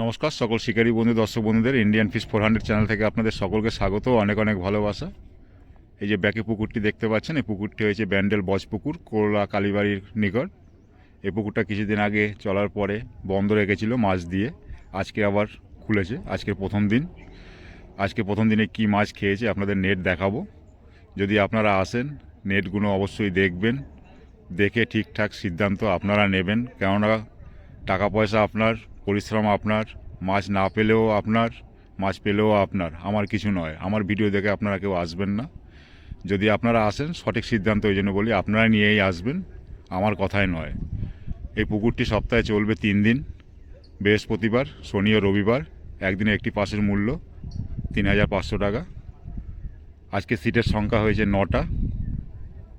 নমস্কার, সকল শিকারী বন্ধু, দর্শক বন্ধুদের Indian fish four hundred channel থেকে আপনাদের সকলকে স্বাগত, অনেক অনেক ভালোবাসা। এই যে ব্যাকে পুকুরটি দেখতে পাচ্ছেন, এই পুকুরটি হয়েছে ব্যান্ডেল বজ পুকুর, কোলা কালীবাড়ির নিকট। এই পুকুরটা কিছুদিন আগে চলার পরে বন্ধ রেখেছিল মাছ দিয়ে, আজকে আবার খুলেছে, আজকে প্রথম দিন। আজকে প্রথম দিনে কি মাছ খেয়েছে আপনাদের নেট দেখাবো। যদি আপনারা আসেন নেটগুলো অবশ্যই দেখবেন, দেখে ঠিকঠাক সিদ্ধান্ত আপনারা নেবেন, কেননা টাকা পয়সা আপনার পরিশ্রম আপনার, মাছ না পেলেও আপনার, মাছ পেলেও আপনার, আমার কিছু নয়। আমার ভিডিও দেখে আপনারা কেউ আসবেন না। যদি আপনারা আসেন, সঠিক সিদ্ধান্ত ওই জন্য বলি, আপনারা নিয়েই আসবেন, আমার কথাই নয়। এই পুকুরটি সপ্তাহে চলবে তিন দিন, বৃহস্পতিবার, শনি ও রবিবার, একদিনে একটি পাসের মূল্য, তিন হাজার পাঁচশো টাকা। আজকে সিটের সংখ্যা হয়েছে নটা।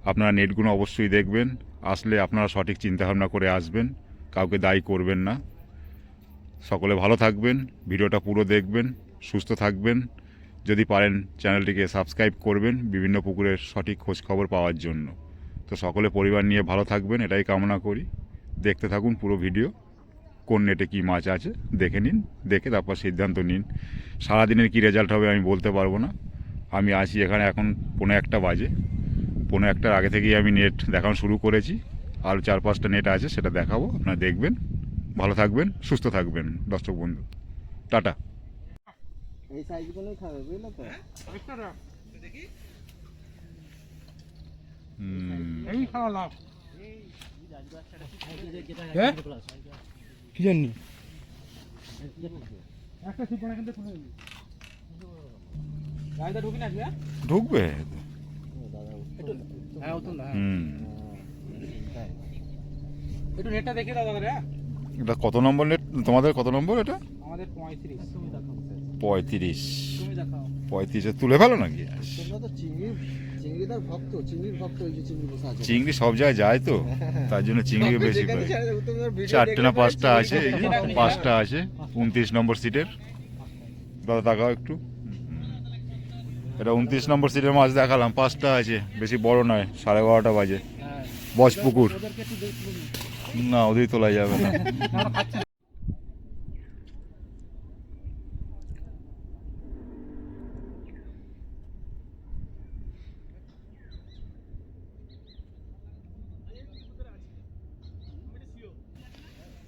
আপনারা নেটগুলো অবশ্যই দেখবেন, আসলে আপনারা সঠিক চিন্তাভাবনা করে আসবেন, কাউকে দায়ী করবেন না। সকলে ভালো থাকবেন, ভিডিওটা পুরো দেখবেন, সুস্থ থাকবেন। যদি পারেন চ্যানেলটিকে সাবস্ক্রাইব করবেন বিভিন্ন পুকুরের সঠিক খোঁজ খবর পাওয়ার জন্য। তো সকলে পরিবার নিয়ে ভালো থাকবেন, এটাই কামনা করি। দেখতে থাকুন পুরো ভিডিও। কোন নেটে কী মাছ আছে, দেখে নিন, দেখে তারপর সিদ্ধান্ত নিন। সারাদিনের কী রেজাল্ট হবে আমি বলতে পারব না। আমি আছি এখানে এখন পনেরো একটা বাজে। পনেরো একটার আগে থেকেই আমি নেট দেখানো শুরু করেছি। আর চার পাঁচটা নেট আছে, সেটা দেখাবো, আপনারা দেখবেন। ভালো থাকবেন সুস্থ থাকবেন দর্শক বন্ধু। টাটা। এই সাইজগুলোই খাবে বুঝলে তো? হুম, এই খাওয়া লাভ হ্যাঁ? কি জানি? হ্যাঁ? ঢুকবে? হ্যাঁ একটু নেটটা দেখে দাও দাদা রে এটা কত নম্বর নেট তোমাদের কত নম্বর এটা? আমাদের পঁয়ত্রিশ। দেখাও। পঁয়ত্রিশ দেখাও তুলে ফেলো নাকি? চিংড়ি সব জায়গায় যায় তো? তার জন্য চিংড়ি বেশি ভিডিও চারটে না পাঁচটা আছে? পাঁচটা আছে। উনত্রিশ নম্বর সিটের দাদা তাকাও একটু। এটা উনত্রিশ নম্বর সিটের মাছ দেখালাম। পাঁচটা আছে। বেশি বড় নয় সাড়ে বারোটা বাজে। হ্যাঁ। বজপুকুর না, ওদেরই তোলা যাবে না।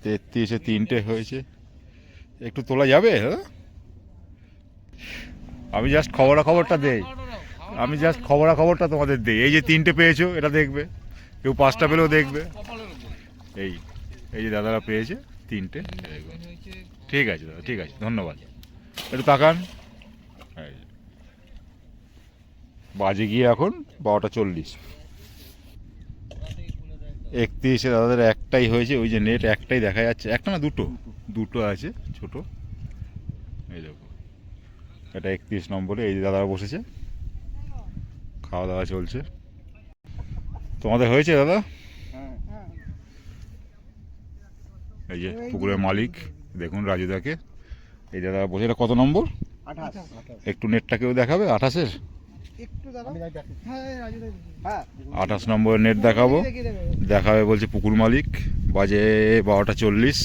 তেত্রিশে তিনটে হয়েছে। একটু তোলা যাবে হ্যাঁ? আমি জাস্ট খবরা খবরটা দেই। আমি জাস্ট খবরা খবরটা তোমাদের দিই। এই যে তিনটে পেয়েছ, এটা দেখবে। কেউ পাঁচটা পেলেও দেখবে। এই এই যে দাদারা পেয়েছে তিনটে। ঠিক আছে দাদা, ঠিক আছে, ধন্যবাদ। একটু তাকান। বাজে গিয়ে এখন বারোটা চল্লিশ। একত্রিশে দাদাদের একটাই হয়েছে, ওই যে নেট একটাই দেখা যাচ্ছে। একটা না দুটো? দুটো আছে, ছোট। এই দেখো। এটা একত্রিশ নম্বরে, এই যে দাদারা বসেছে। খাওয়া দাওয়া চলছে। তোমাদের হয়েছে দাদা? এই যে পুকুরের মালিক দেখুন রাজুদাকে। এই দাদা বসে এটা কত নম্বর? একটু নেটটা কেউ দেখাবে আঠাশের? একটু দাদা। আমি দেখি। হ্যাঁ হ্যাঁ। আঠাশ নম্বরের নেট দেখাবো। দেখাবে বলছে পুকুর মালিক। বাজে বারোটা চল্লিশ।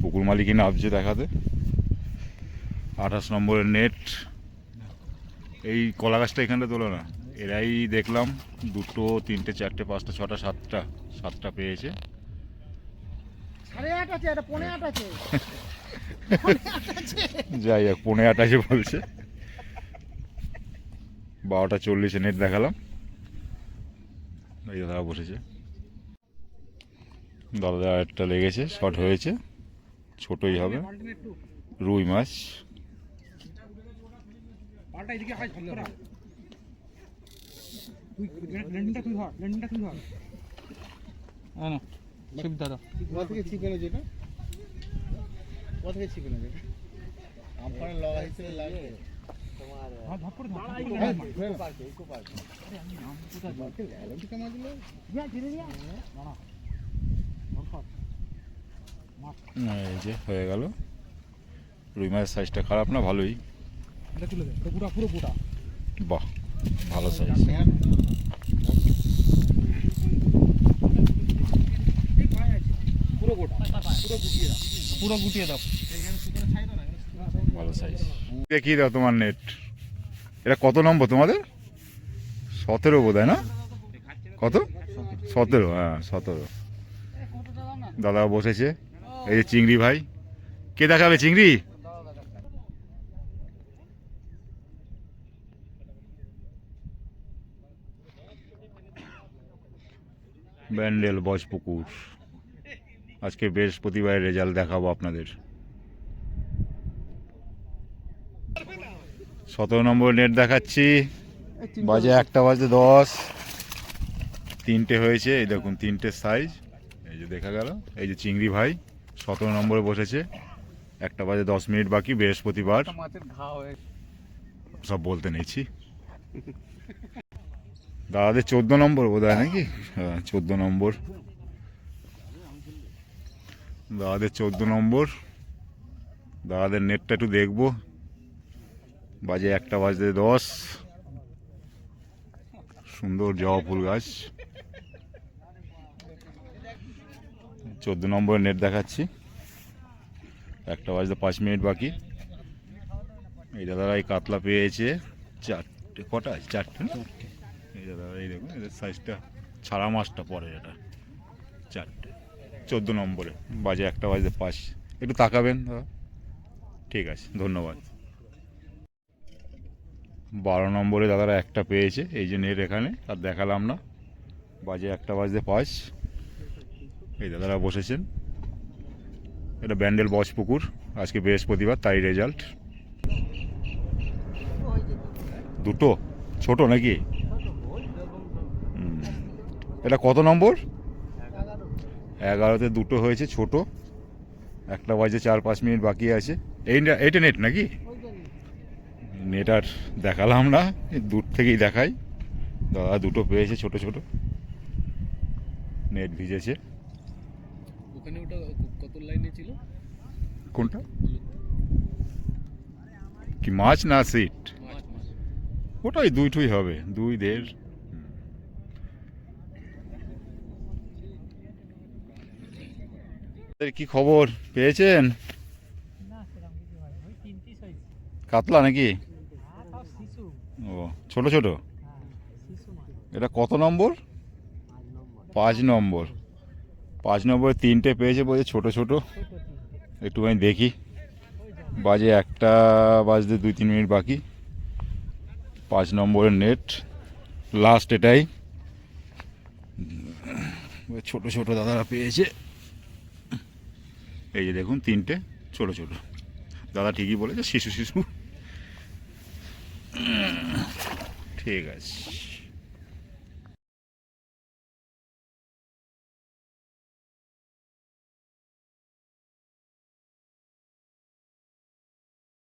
পুকুর মালিকই নামছে দেখাতে। আঠাশ নম্বরের নেট। এই কলা গাছটা এখানটা তোলো না। এরাই দেখলাম দুটো তিনটে চারটে পাঁচটা ছটা সাতটা সাতটা পেয়েছে। সাড়ে আট আছে এটা পনেরো আট আছে। যাই হোক বলছে। বারোটা চল্লিশে নেট দেখালাম। এই দাদা বসেছে। দাদা একটা লেগেছে শর্ট হয়েছে। ছোটই হবে। রুই মাছ। তুই তুই তুই ধর। না। শিব দাদা। কোথা থেকে চিকেন যেটা কোথা থেকে চিকেন আমার লগা হিসেবে লাগে। তোমার হ্যাঁ ইকো পার্কে পার্কে। ধীরে এই যে হয়ে গেল। রুই মাছের সাইজটা খারাপ না ভালোই। এটা বাহ ভালো সাইজ এই পায়ে আছে পুরো দাও। তোমার নেট এটা কত নম্বর তোমাদের? সতেরো বোধ না? কত? সতেরো হ্যাঁ সতেরো। দাদা বসেছে। এই যে চিংড়ি ভাই। কে দেখাবে চিংড়ি? ব্যান্ডেল, বজপুকুর। আজকে বৃহস্পতিবারের রেজাল্ট দেখাবো আপনাদের। সতেরো নম্বর নেট দেখাচ্ছি। বাজে একটা বাজে দশ। তিনটে হয়েছে, এই দেখুন, তিনটে সাইজ। এই যে দেখা গেল, এই যে চিংড়ি ভাই, সতেরো নম্বরে বসেছে। একটা বাজে দশ মিনিট বাকি, বৃহস্পতিবার। সব বলতে নিয়েছি। দাদাদের চোদ্দ নম্বর বোধ হয় নাকি? হ্যাঁ চোদ্দ নম্বর। দাদাদের চোদ্দ নম্বর। দাদাদের নেটটা একটু দেখব। বাজে একটা বাজতে দশ। সুন্দর জবা ফুল গাছ। চোদ্দ নম্বরের নেট দেখাচ্ছি। একটা বাজতে পাঁচ মিনিট বাকি। এই দাদারা এই কাতলা পেয়েছে। চারটে কটা? আছে চারটে না? এই দাদারা এই দেখুন এদের সাইজটা ছাড়া মাছটা পরে এটা। চারটে। চোদ্দ নম্বরে, বাজে একটা বাজে পাঁচ। একটু তাকাবেন, দাদা? ঠিক আছে, ধন্যবাদ। বারো নম্বরে দাদারা একটা পেয়েছে, এই যে নেট এখানে, আর দেখালাম না। বাজে একটা বাজে পাঁচ। এই দাদারা বসেছেন। এটা ব্যান্ডেল বস পুকুর আজকে বৃহস্পতিবার, তাই রেজাল্ট। দুটো? ছোট নাকি? এটা কত নম্বর? এগারোতে দুটো হয়েছে ছোট। একটা বাজে চার পাঁচ মিনিট বাকি আছে। এই এইটা নেট নাকি? নেট আর দেখালাম না দূর থেকেই দেখাই। দাদা দুটো পেয়েছে ছোট ছোট। নেট ভিজেছে। ওখানে ওটা কত লাইনে ছিল? কোনটা? কি মাছ না সিট ওটাই দুইটুই হবে দুই দেড়। কি খবর? পেয়েছেন? কাতলা নাকি? হ্যাঁ ও ছোট ছোট? হ্যাঁ এটা কত নম্বর? পাঁচ নম্বর। পাঁচ নম্বরে তিনটে পেয়েছে বলছে ছোট ছোট। একটুখানি দেখি। বাজে একটা বাজতে দুই তিন মিনিট বাকি। পাঁচ নম্বরের নেট। লাস্ট এটাই। ছোট ছোট দাদারা পেয়েছে। এই যে দেখুন তিনটে ছোট ছোট। দাদা ঠিকই বলেছে শিশু শিশু। ঠিক আছে।